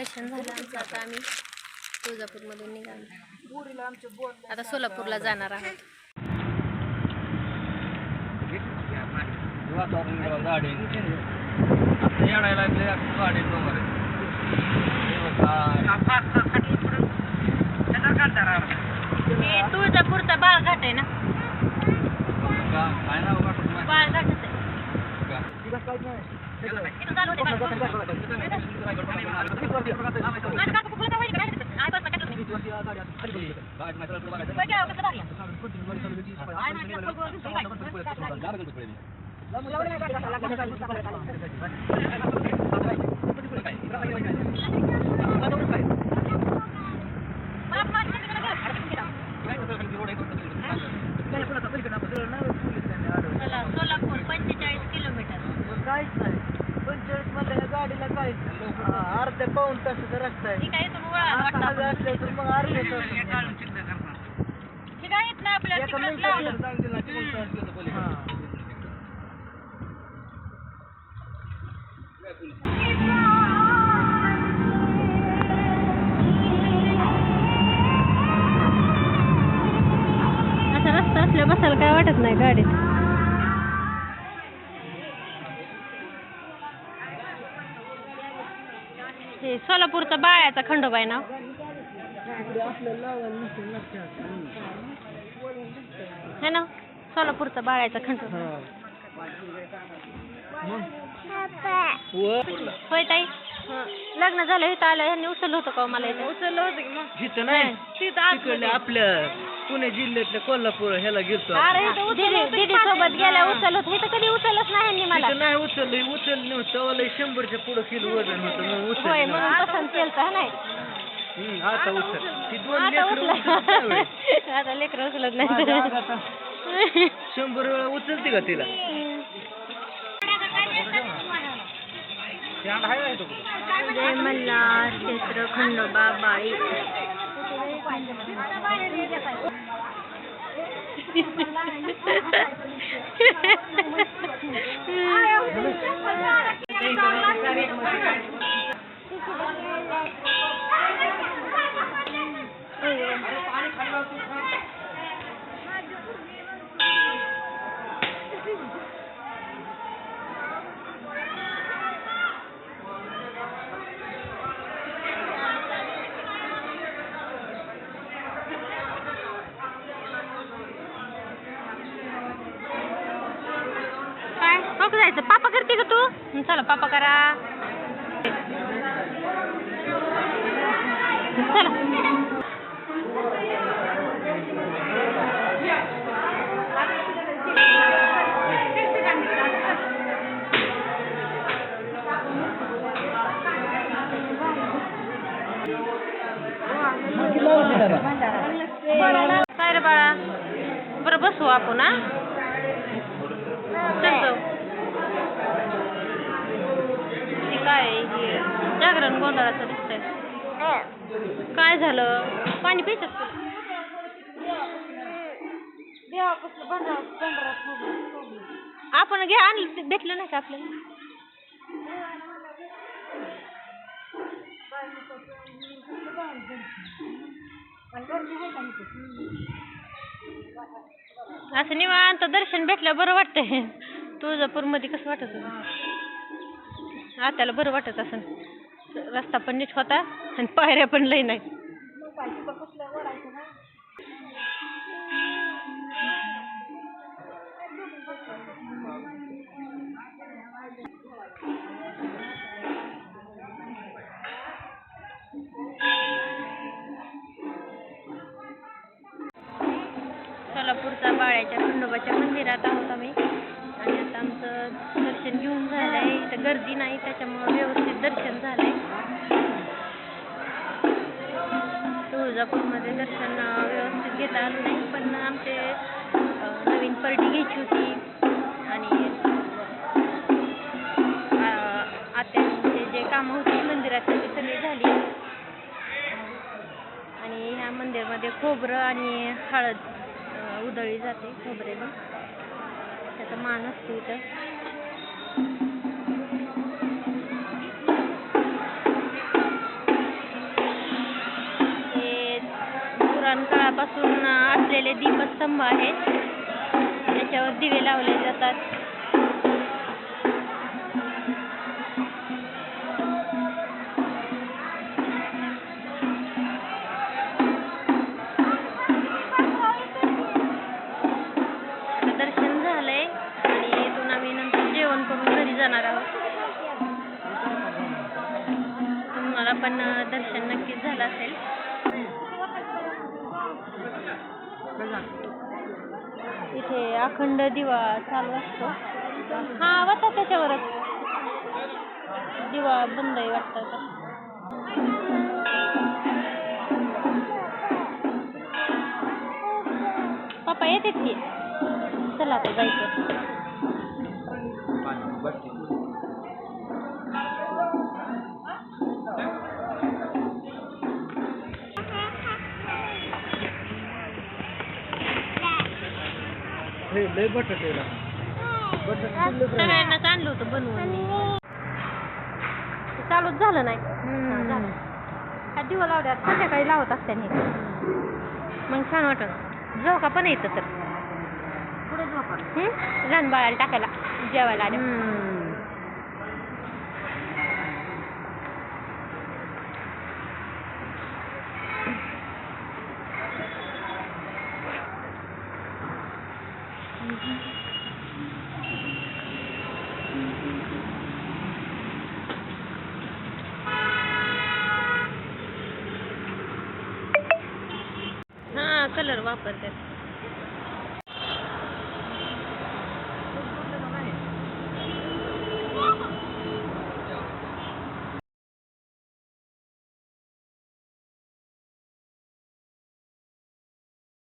दर्शन झालं आमचं आता आम्ही तुळजापूरमधून निघालो. आता सोलापूरला जाणार आहोत. हे तुळजापूरचा बाळघाट आहे ना? बाळघाटच आहे. सोलापूर पंचेचाळीस किलोमीटर काहीच नाही. पंचेचाळीस मधल्या गाडीला काय अर्ध्या पाऊन तासाचा रस्ता आहे. ठीक आहे इथून वाटतं. असलं तर मग अर्ध्या तास ठीक आहे इथनं आपल्याला? एका तिकडंच मिनिटात लावलं. हा. असा रस्ता असल्या बसायला काय वाटत नाही गाडीत? हे सोलापूरचा बाळ्याचा खंडोबा आहे ना? है ना? सोलापूरचा बाळ्याचा खंडोबा. होय ताई. लग्न झालं इथं आलं ह्यांनी उचललं होतं का हो मला इथं? उचललं होतं की मग? तिथं नाही तिकडले आपल्या पुणे जिल्ह्यातल्या कोल्हापूर ह्याला गेलतो आपण. दीदी दीदी सोबत गेल्या उचललं होतं. इथं कधी उचललंच नाही ह्यांनी मला. तिथं नाही उचललं उचललं नव्हतं. तेव्हा शंभरच्या पुढं किलो वजन होतं मग होय उचललं म्हणून पसंत केलं नाही. हम्म, आता उचल. ती दोन आता लेकरं उचलत नाही. उचल आता लेकर उचलत माझ्या नाही अंगात आता शंभर वेळा उचलते का तिला? जय मल्हार क्षेत्र खंडोबा बाई काय हो का जायचं. पापा करते का तू? चला पापा करा. चला. काय रे बाळा. बरं बसू आपण हा? चल जाऊ हे काय? हे जागरण गोंधळाचं दिसतंय. काय झालं? पाणी प्यायचं आपण घे आणलं भेटलं नाही का आपल्याला? असं निवांत दर्शन भेटलं बरं वाटतंय. तुळजापूरमध्ये कसं वाटत होतं? आत्याला बरं वाटत असं रस्ता पण नीट होता आणि पायऱ्या पण लई नाही सोलापूरचा बाळ्याच्या खंडोबाच्या मंदिरात आहोत आम्ही. आणि आता आमचं दर्शन घेऊन झालंय इथं गर्दी नाही त्याच्यामुळं व्यवस्थित दर्शन झालंय. तुळजापूरमध्ये दर्शन व्यवस्थित घेता आलं नाही पण आमचे नवीन पर्टी घ्यायची होती. आणि अं, आत्यांचे जे कामं होती मंदिरात ती सगळी झाली. आणि ह्या मंदिरमध्ये खोबरं आणि हळद उधळी उधळली जाते खोबरेला. त्याचा मान असतो इथं. पुराणकाळापासून असलेले दीपस्तंभ आहेत. त्याच्यावर दिवे लावले जातात. करून घरी जाणार आहोत. तुम्हाला पण दर्शन नक्कीच झालं असेल. इथे अखंड दिवा चालू असतो. हा होता त्याच्यावरच. दिवा बंद आहे वाटतं पप्पा येते की? चला आता जायचं. लय बटाटे सगळ्यांनाच आणलं होतं बनवून. ते चालूच झालं नाही. हा, झालं. हा दिवा लावल्यात. संध्याकाळी लावत असते मग छान वाटत जाऊ का पण येतं तर. हं? लहान बाळाला टाकायला जेवायला आल्या. हा कलर वापरतात